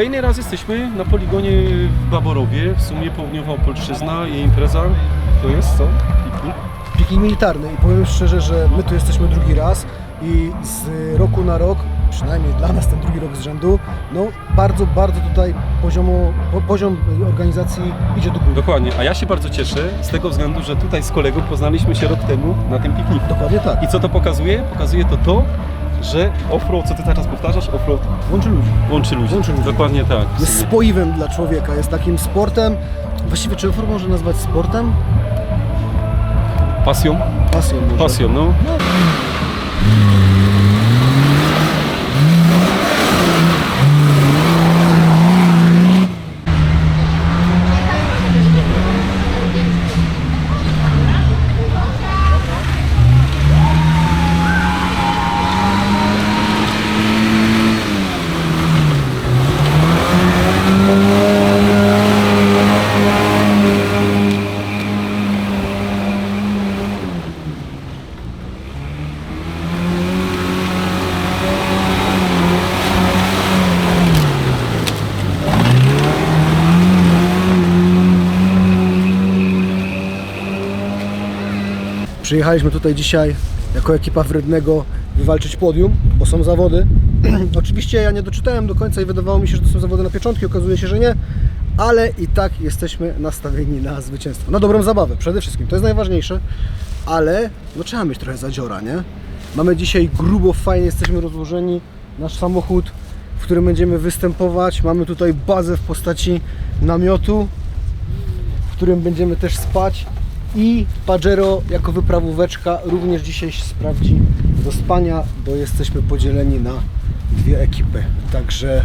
Kolejny raz jesteśmy na poligonie w Baborowie, w sumie południowa Opolszczyzna i impreza to jest co? Piknik? Piknik militarny i powiem szczerze, że my tu jesteśmy drugi raz i z roku na rok, przynajmniej dla nas ten drugi rok z rzędu, no bardzo, bardzo tutaj poziomo, po- poziom organizacji idzie do góry. Dokładnie, a ja się bardzo cieszę z tego względu, że tutaj z kolegą poznaliśmy się rok temu na tym pikniku. Dokładnie tak. I co to pokazuje? Pokazuje to to, że offroad, co ty teraz powtarzasz, offroad Łączy ludzi. łączy ludzi. Łączy ludzi. Dokładnie tak. w Jest sumie. spoiwem dla człowieka, jest takim sportem. Właściwie czy offroad można nazwać sportem? Pasją? Pasją może. Pasją, no. Przyjechaliśmy tutaj dzisiaj jako ekipa wrednego wywalczyć podium, bo są zawody. Oczywiście ja nie doczytałem do końca i wydawało mi się, że to są zawody na pieczątki, okazuje się, że nie, ale i tak jesteśmy nastawieni na zwycięstwo. Na dobrą zabawę przede wszystkim, to jest najważniejsze, ale no trzeba mieć trochę zadziora, nie? Mamy dzisiaj grubo, fajnie jesteśmy rozłożeni, nasz samochód, w którym będziemy występować. Mamy tutaj bazę w postaci namiotu, w którym będziemy też spać i Pajero jako wyprawóweczka również dzisiaj się sprawdzi do spania, bo jesteśmy podzieleni na dwie ekipy. Także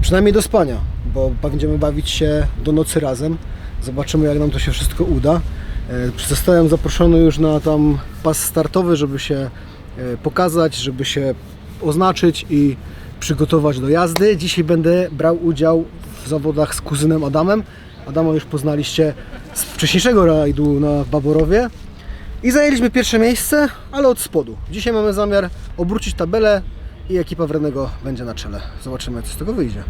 przynajmniej do spania, bo będziemy bawić się do nocy razem. Zobaczymy jak nam to się wszystko uda. E, Zostałem zaproszony już na tam pas startowy, żeby się e, pokazać, żeby się oznaczyć i przygotować do jazdy. Dzisiaj będę brał udział w zawodach z kuzynem Adamem. Adama już poznaliście z wcześniejszego rajdu na Baborowie. I zajęliśmy pierwsze miejsce, ale od spodu. Dzisiaj mamy zamiar obrócić tabelę i ekipa wrednego będzie na czele. Zobaczymy, co z tego wyjdzie.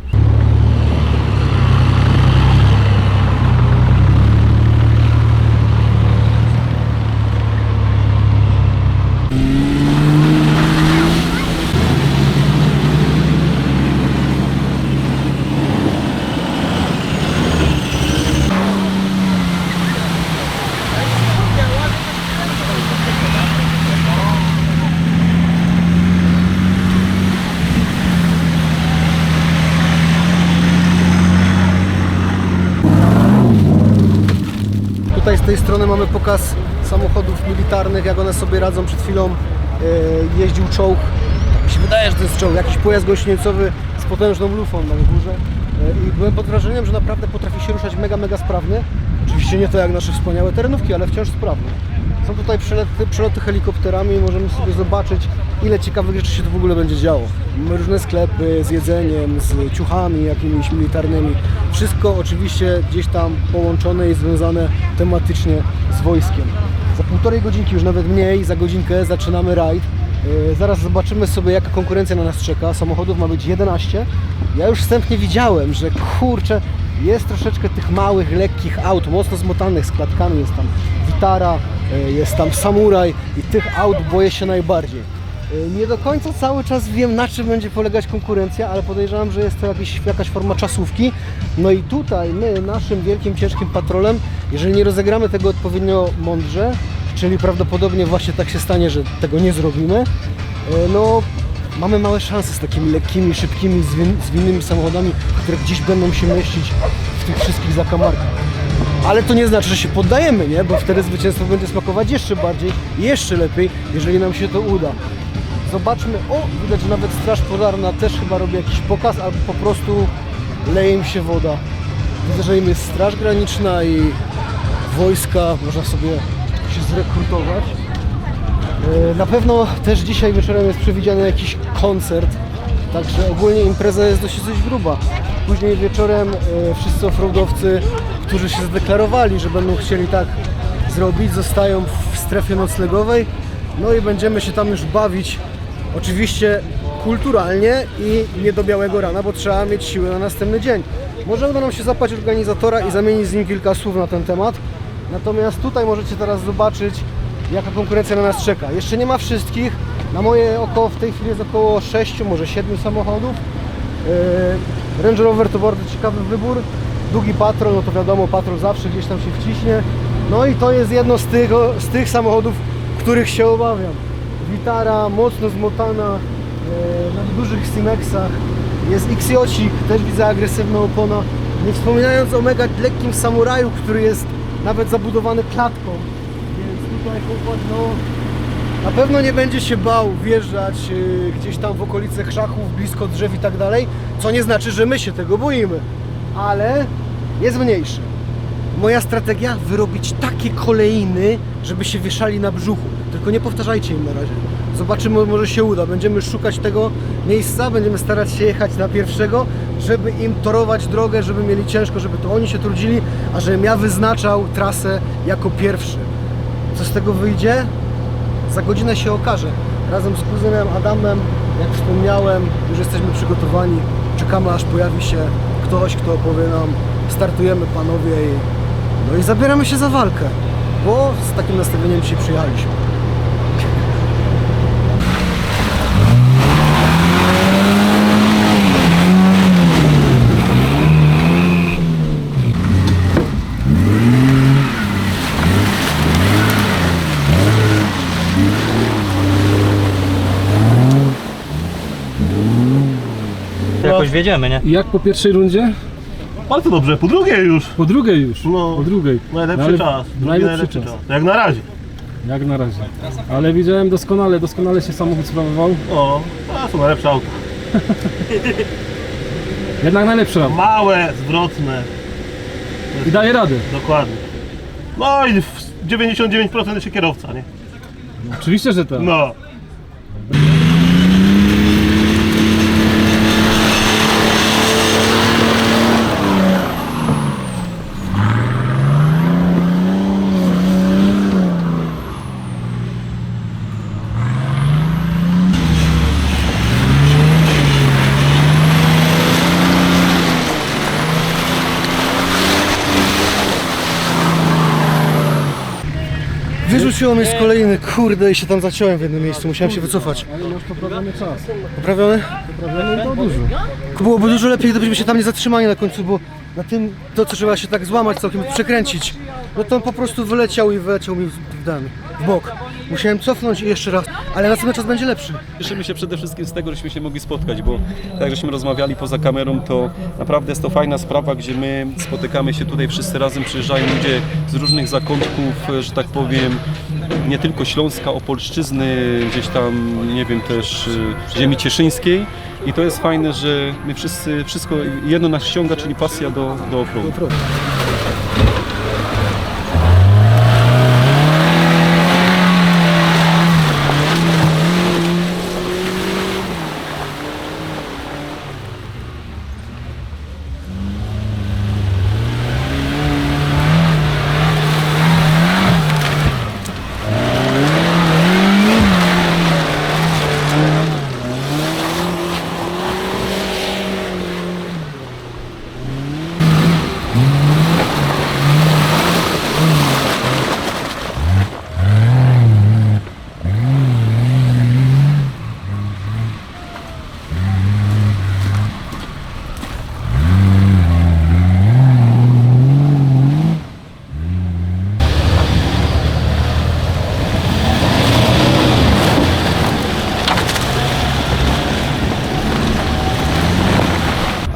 Tutaj z tej strony mamy pokaz samochodów militarnych, jak one sobie radzą. Przed chwilą e, jeździł czołg, tak mi się wydaje, że to jest czołg, jakiś pojazd gąsienicowy z potężną lufą na górze. E, I byłem pod wrażeniem, że naprawdę potrafi się ruszać mega, mega sprawnie. Oczywiście nie to jak nasze wspaniałe terenówki, ale wciąż sprawne. Są tutaj przeloty, przeloty helikopterami możemy sobie zobaczyć, ile ciekawych rzeczy się tu w ogóle będzie działo. Różne sklepy z jedzeniem, z ciuchami jakimiś militarnymi. Wszystko oczywiście gdzieś tam połączone i związane tematycznie z wojskiem. Za półtorej godzinki, już nawet mniej, za godzinkę zaczynamy rajd. Yy, Zaraz zobaczymy sobie, jaka konkurencja na nas czeka. Samochodów ma być 11. Ja już wstępnie widziałem, że kurczę, jest troszeczkę tych małych, lekkich aut, mocno zmotanych z klatkami. Jest tam Vitara, yy, jest tam Samuraj i tych aut boję się najbardziej. Yy, Nie do końca cały czas wiem, na czym będzie polegać konkurencja, ale podejrzewam, że jest to jakiś, jakaś forma czasówki. No i tutaj my, naszym wielkim, ciężkim patrolem, jeżeli nie rozegramy tego odpowiednio mądrze, czyli prawdopodobnie właśnie tak się stanie, że tego nie zrobimy, e, no mamy małe szanse z takimi lekkimi, szybkimi, zwin- zwinnymi samochodami, które gdzieś będą się mieścić w tych wszystkich zakamarkach. Ale to nie znaczy, że się poddajemy, nie? Bo wtedy zwycięstwo będzie smakować jeszcze bardziej, jeszcze lepiej, jeżeli nam się to uda. Zobaczmy, o, widać, że nawet Straż Pożarna też chyba robi jakiś pokaz, albo po prostu leje im się woda. Widzę, że im jest Straż Graniczna i wojska, można sobie się zrekrutować. E, Na pewno też dzisiaj wieczorem jest przewidziany jakiś koncert, także ogólnie impreza jest dosyć gruba. Później wieczorem e, wszyscy offroadowcy, którzy się zadeklarowali, że będą chcieli tak zrobić, zostają w strefie noclegowej, no i będziemy się tam już bawić. Oczywiście kulturalnie i nie do białego rana, bo trzeba mieć siłę na następny dzień. Może uda nam się zapać organizatora i zamienić z nim kilka słów na ten temat. Natomiast tutaj możecie teraz zobaczyć, jaka konkurencja na nas czeka. Jeszcze nie ma wszystkich. Na moje oko w tej chwili jest około 6, może 7 samochodów. Yy, Range Rover to bardzo ciekawy wybór. Długi patrol, no to wiadomo, patrol zawsze gdzieś tam się wciśnie. No i to jest jedno z tych, z tych samochodów, których się obawiam. Witara, mocno zmotana, yy, na dużych Simexach. Jest X-Jocik, też widzę agresywna opona. Nie wspominając o mega lekkim samuraju, który jest nawet zabudowany klatką. Więc tutaj chłopak, no, na pewno nie będzie się bał wjeżdżać y, gdzieś tam w okolice krzaków, blisko drzew i tak dalej, co nie znaczy, że my się tego boimy, ale jest mniejszy. Moja strategia wyrobić takie kolejny, żeby się wieszali na brzuchu. Tylko nie powtarzajcie im na razie. Zobaczymy, może się uda. Będziemy szukać tego miejsca, będziemy starać się jechać na pierwszego, żeby im torować drogę, żeby mieli ciężko, żeby to oni się trudzili, a żebym ja wyznaczał trasę jako pierwszy. Co z tego wyjdzie? Za godzinę się okaże. Razem z kuzynem Adamem, jak wspomniałem, już jesteśmy przygotowani. Czekamy aż pojawi się ktoś, kto opowie nam, startujemy panowie i, no i zabieramy się za walkę. Bo z takim nastawieniem dzisiaj przyjechaliśmy. Wiedziemy, nie? I jak po pierwszej rundzie? Bardzo dobrze, po drugiej już. Po drugiej już. No. Po drugiej. Najlepszy No ale- czas. Drugi Najlepszy czas. Jak na razie. Jak na razie. Ale widziałem doskonale, doskonale się samochód sprawował. O, to są najlepsze auta. Jednak najlepszy rad. Małe, zwrotne, I daje radę. dokładnie. No i w 99% się kierowca, nie? Oczywiście, że tak. No. Wyrzuciło mnie z kolejny, kurde, i się tam zaciąłem w jednym miejscu, musiałem się wycofać. Ale masz poprawiony czas. Poprawiony? Poprawiony to dużo. Byłoby dużo lepiej, gdybyśmy się tam nie zatrzymali na końcu, bo na tym, to co trzeba się tak złamać, całkiem przekręcić, no to on po prostu wyleciał i wyleciał mi w, ten, w bok. Musiałem cofnąć i jeszcze raz, ale następny czas będzie lepszy. Cieszymy się przede wszystkim z tego, żeśmy się mogli spotkać, bo tak jak żeśmy rozmawiali poza kamerą, to naprawdę jest to fajna sprawa, gdzie my spotykamy się tutaj wszyscy razem, przyjeżdżają ludzie z różnych zakątków, że tak powiem, nie tylko Śląska, Opolszczyzny, gdzieś tam, nie wiem, też y, ziemi cieszyńskiej. I to jest fajne, że my wszyscy, wszystko jedno nas ściąga, czyli pasja do, do offroadu.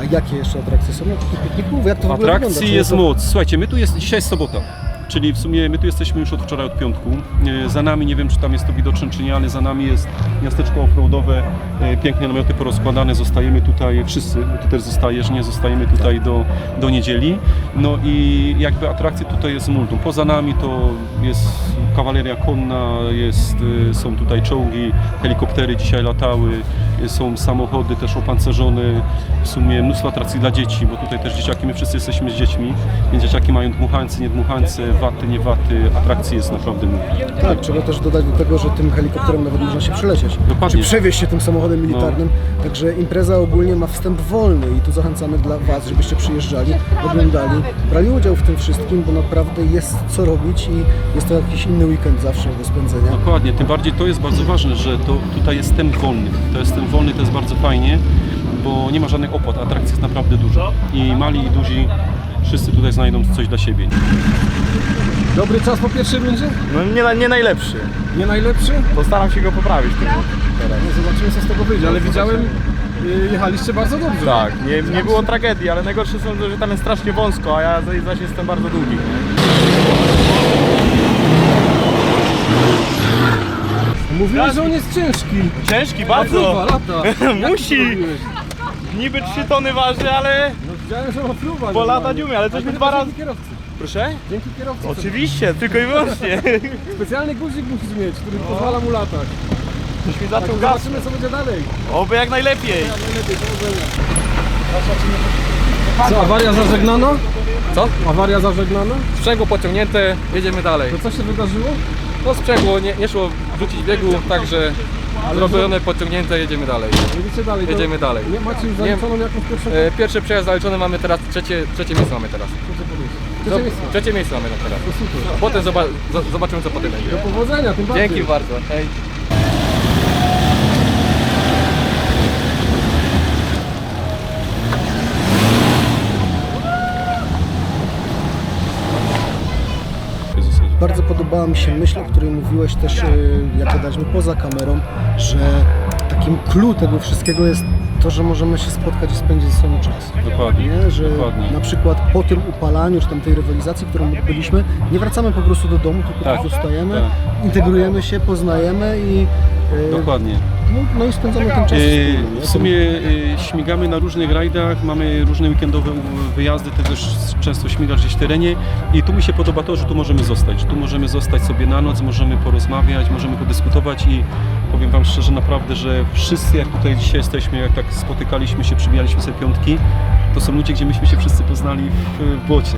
A jakie jeszcze atrakcje są? Jakich pikników? Jak to w ogóle wygląda? Atrakcji jest moc. Słuchajcie, my tu jest, dzisiaj jest sobota. Czyli w sumie my tu jesteśmy już od wczoraj, od piątku. E, Za nami, nie wiem czy tam jest to widoczne czy nie, ale za nami jest miasteczko offroadowe, e, pięknie namioty porozkładane, zostajemy tutaj wszyscy, ty też zostajesz, nie zostajemy tutaj do, do niedzieli. No i jakby atrakcji tutaj jest multum. Poza nami to jest kawaleria konna, jest, e, są tutaj czołgi, helikoptery dzisiaj latały, są samochody też opancerzone, w sumie mnóstwo atrakcji dla dzieci, bo tutaj też dzieciaki, my wszyscy jesteśmy z dziećmi, więc dzieciaki mają dmuchańce, nie dmuchańce, waty, nie waty, atrakcji jest naprawdę mnóstwo. Tak, trzeba też dodać do tego, że tym helikopterem nawet można się przelecieć. Dokładnie. Czy przewieźć się tym samochodem militarnym. Także impreza ogólnie ma wstęp wolny i tu zachęcamy dla Was, żebyście przyjeżdżali, oglądali, brali udział w tym wszystkim, bo naprawdę jest co robić i jest to jakiś inny weekend zawsze do spędzenia. Dokładnie, tym bardziej to jest bardzo ważne, że to tutaj jest ten wolny. To jest ten wolny, to jest bardzo fajnie, bo nie ma żadnych opłat, atrakcji jest naprawdę dużo. I mali i duzi wszyscy tutaj znajdą coś dla siebie. Dobry czas po pierwszej rundzie? No nie, nie najlepszy. Nie najlepszy? Postaram się go poprawić tylko. No zobaczymy co z tego wyjdzie, ale widziałem, y, jechaliście bardzo dobrze. Tak, nie, nie było tragedii, ale najgorsze są, to, że tam jest strasznie wąsko, a ja zaś- zaś jestem bardzo długi. Mówiłeś, że on jest ciężki. Ciężki Fruwa, bardzo. lata. Jak ty Musi. to zrobiłeś? Niby 3 tony waży, ale No widziałem, że ma fruwa. bo lata nie umie, ale coś mi dwa razy... Dzięki kierowcy. Proszę? Dzięki kierowcy. Oczywiście, tylko i wyłącznie. Specjalny guzik musisz mieć, który pozwala mu latać. Coś mi Tak, zaczął gasnąć. zobaczymy co będzie dalej. Oby jak najlepiej. Co, awaria zażegnana? Co? Awaria zażegnana? Sprzęgło pociągnięte, jedziemy dalej. To co się wydarzyło? No sprzęgło nie, nie szło wrzucić biegu, także zrobione, pociągnięte, jedziemy dalej. Jedziecie dalej. to- Jedziemy dalej. Nie, macie już zaliczoną jakąś pierwszą E, pierwszy przejazd zaliczony mamy teraz, trzecie, trzecie miejsce mamy teraz. Trzecie miejsce. Trzecie miejsce mamy teraz. To super. Potem zoba zo- zobaczymy co potem będzie. Do powodzenia, tym bardziej. Dzięki bardzo. Hej. Bardzo podobała mi się myśl, o której mówiłeś też, e, jak gadaliśmy poza kamerą, że takim clue tego wszystkiego jest to, że możemy się spotkać i spędzić ze sobą czas. Dokładnie, Nie? Że dokładnie. na przykład po tym upalaniu, czy tam tej rywalizacji, którą odbyliśmy, nie wracamy po prostu do domu, tylko Tak, zostajemy, tak. integrujemy się, poznajemy i, Dokładnie. no, no i spędzamy ten czas E, wspólnie. W sumie e, śmigamy na różnych rajdach, mamy różne weekendowe wyjazdy, ty też często śmigasz gdzieś w terenie i tu mi się podoba to, że tu możemy zostać, że tu możemy zostać sobie na noc, możemy porozmawiać, możemy podyskutować i powiem Wam szczerze naprawdę, że wszyscy jak tutaj dzisiaj jesteśmy, jak tak spotykaliśmy się, przybijaliśmy sobie piątki, to są ludzie, gdzie myśmy się wszyscy poznali w, w błocie.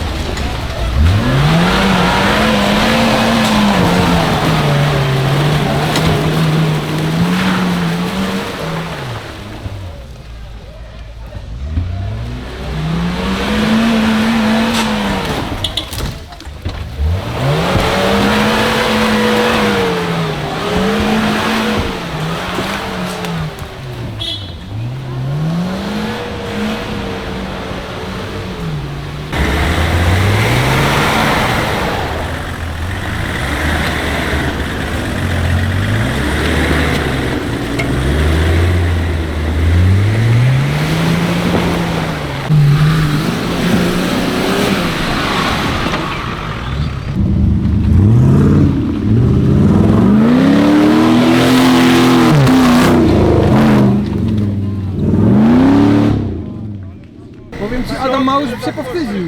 Powiem Ci, Adam Małysz się powstydził.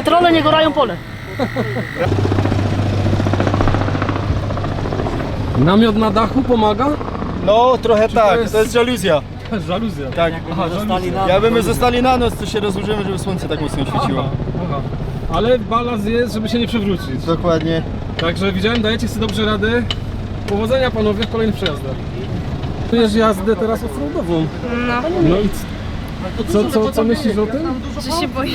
Patrole nie gorają pole. Namiot na dachu pomaga? No, trochę tak, jest- to jest żaluzja. Żaluzja. Tak. Aha, żaluzja. Jakby my zostali na noc, to się rozłożymy, żeby słońce tak mocno świeciło. Aha. Ale balans jest, żeby się nie przewrócić. Dokładnie. Także widziałem, dajecie sobie dobrze radę. Powodzenia panowie w kolejnych przejazdach. Czujesz jazdę teraz offroadową. No, No i c- co, co, co myślisz o tym? że się boję.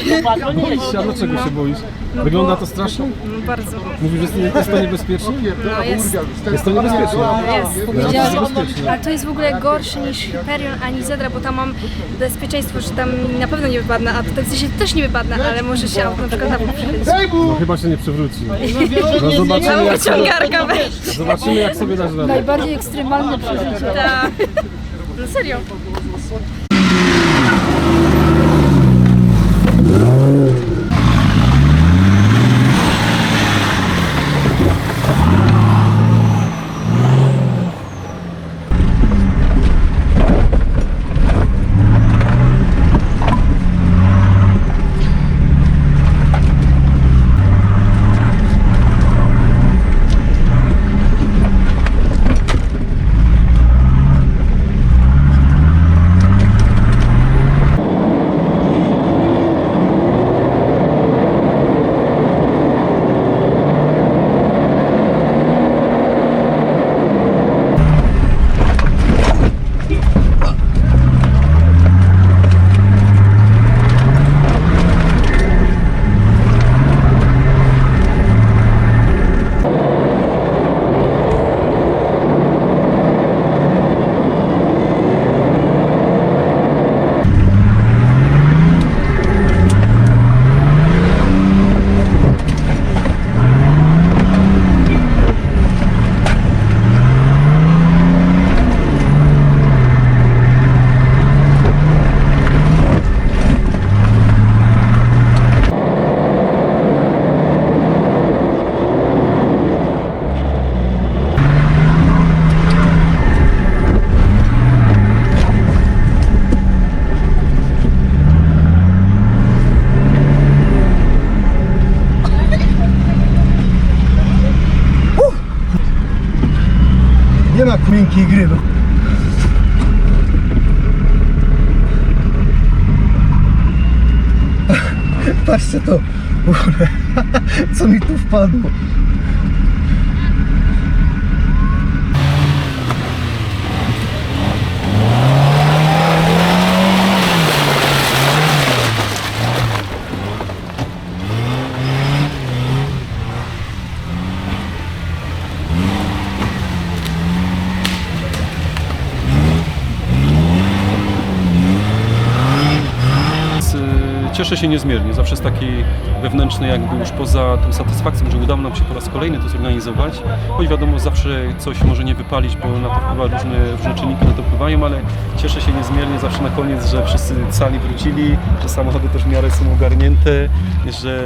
Boisz się, a dlaczego się boisz? Wygląda to strasznie? No, bardzo. Mówisz, że jest, to niebezpieczne? No, jest. Jest to niebezpieczne. Jest. Ale to jest w ogóle gorsze niż Hyperion ani Zedra, bo tam mam bezpieczeństwo, że tam na pewno nie wypadnę, a tutaj w sensie też nie wypadnę, ale może się na przykład na przechylić. No chyba się nie przewróci. No zobaczymy jak, weź. zobaczymy jak sobie dasz radę. Najbardziej ekstremalne przeżycie. Tak. No serio. Miękkiej gry. Patrzcie to, co mi tu wpadło. Więc, y, Cieszę się niezmiernie, zawsze jest taki wewnętrzny jakby już poza tą satysfakcją, że udało nam się po raz kolejny to zorganizować. Choć wiadomo, zawsze coś może nie wypalić, bo na to wpływa różne, różne czynniki na to wpływają, ale cieszę się niezmiernie zawsze na koniec, że wszyscy cali wrócili, że samochody też w miarę są ogarnięte, że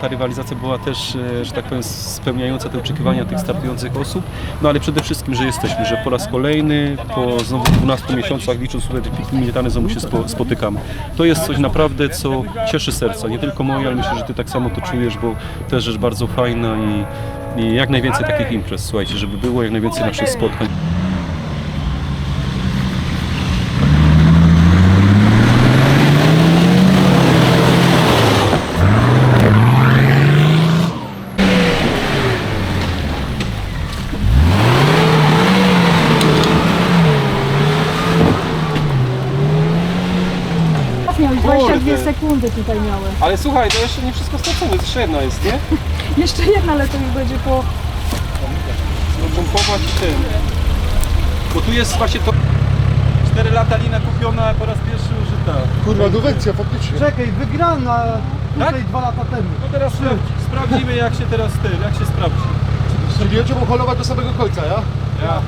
ta rywalizacja była też, e, że tak powiem, spełniająca te oczekiwania tych startujących osób, no ale przede wszystkim, że jesteśmy, że po raz kolejny, po znowu 12 miesiącach, licząc tutaj te piki militarne, znowu się spo, spotykamy. To jest coś naprawdę, co cieszy serca, nie tylko moje, ale myślę, że Ty tak samo to czujesz, bo jest rzecz bardzo fajna i, i jak najwięcej takich imprez, słuchajcie, żeby było jak najwięcej naszych spotkań. Tutaj miałem. Ale słuchaj, to jeszcze nie wszystko stracone, jeszcze jedna jest, nie? Jeszcze jedna, ale to już będzie po... pompować i tym. Bo tu jest właśnie to 4 lata lina kupiona po raz pierwszy użyta. Kurwa, duwencja faktycznie. Czekaj, wygrana tutaj dwa lata temu. No teraz sprawdzimy jak się teraz ty, jak się sprawdzi. Czyli jedziemy holować do samego końca, ja? Ja.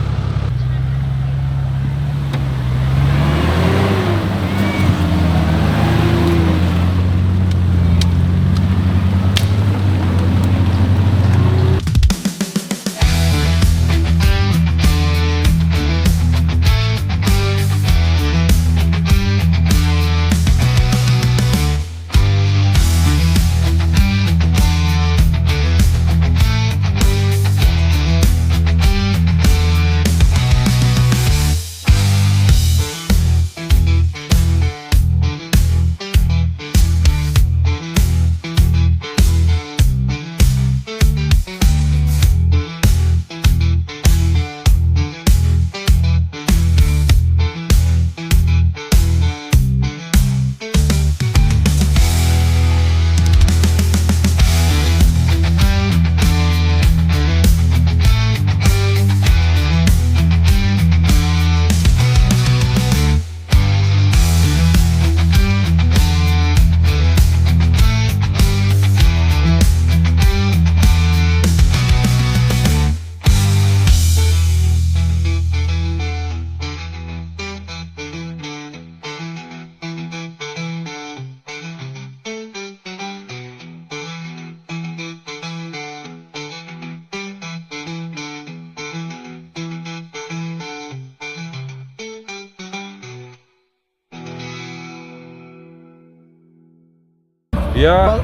Ja,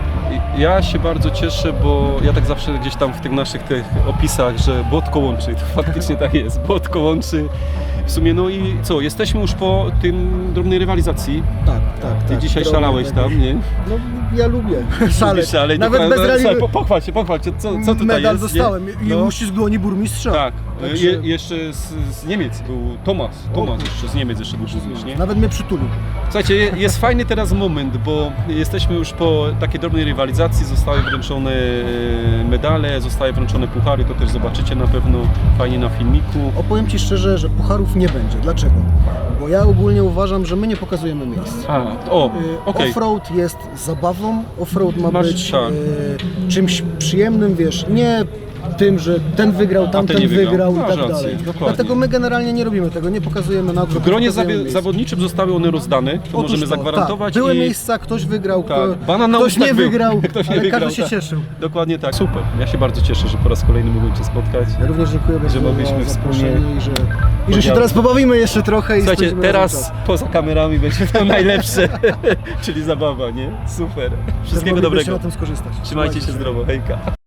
ja się bardzo cieszę, bo ja tak zawsze gdzieś tam w tych naszych tych opisach, że Błotko łączy, to faktycznie tak jest, Błotko łączy. W sumie no i co, jesteśmy już po tym drobnej rywalizacji. Tak, tak, Ty tak. dzisiaj szalałeś tam, nie? No ja lubię szaleć. Szaleć, Nawet bez no, słuchaj, po- Pochwal się, pochwal się, co, co tutaj medal jest? dostałem i No. uścisk dłoni burmistrza. Tak, Także- Je, jeszcze z, z Niemiec był Tomasz, Tomasz jeszcze z Niemiec jeszcze był burmistrz, nie? Nawet mnie przytulił. Słuchajcie, je- jest fajny teraz moment, bo jesteśmy już po takiej drobnej rywalizacji, zostały wręczone e, medale, zostały wręczone puchary, to też zobaczycie na pewno fajnie na filmiku. Opowiem Ci szczerze, że pucharów nie będzie. Dlaczego? Bo ja ogólnie uważam, że my nie pokazujemy miejsc. A, o, Y, okej. Offroad jest zabawą, offroad ma Masz- być tak. y, czymś przyjemnym, wiesz, nie tym, że ten wygrał, tamten nie wygrał. wygrał i Masz tak rację, dalej. dokładnie. Dlatego my generalnie nie robimy tego, nie pokazujemy nagród. W gronie zawie- zawodniczym zostały one rozdane, to Otóż możemy to, zagwarantować. Tak, były i... miejsca, ktoś wygrał, kto, Tak, banan na ktoś ustach nie był. wygrał, Ktoś nie ale wygrał, każdy się tak. cieszył. Dokładnie tak. Super. Ja się bardzo cieszę, że po raz kolejny mogłem Cię spotkać. Ja również dziękuję bardzo Że mogliśmy za wspólnie- zaproszenie i że, i że się teraz pobawimy jeszcze trochę i Słuchajcie, spędzimy razem teraz czas. poza kamerami będzie to najlepsze, czyli zabawa, nie? Super. Wszystkiego Moglibyście dobrego. na tym skorzystać. Trzymajcie się zdrowo, hejka.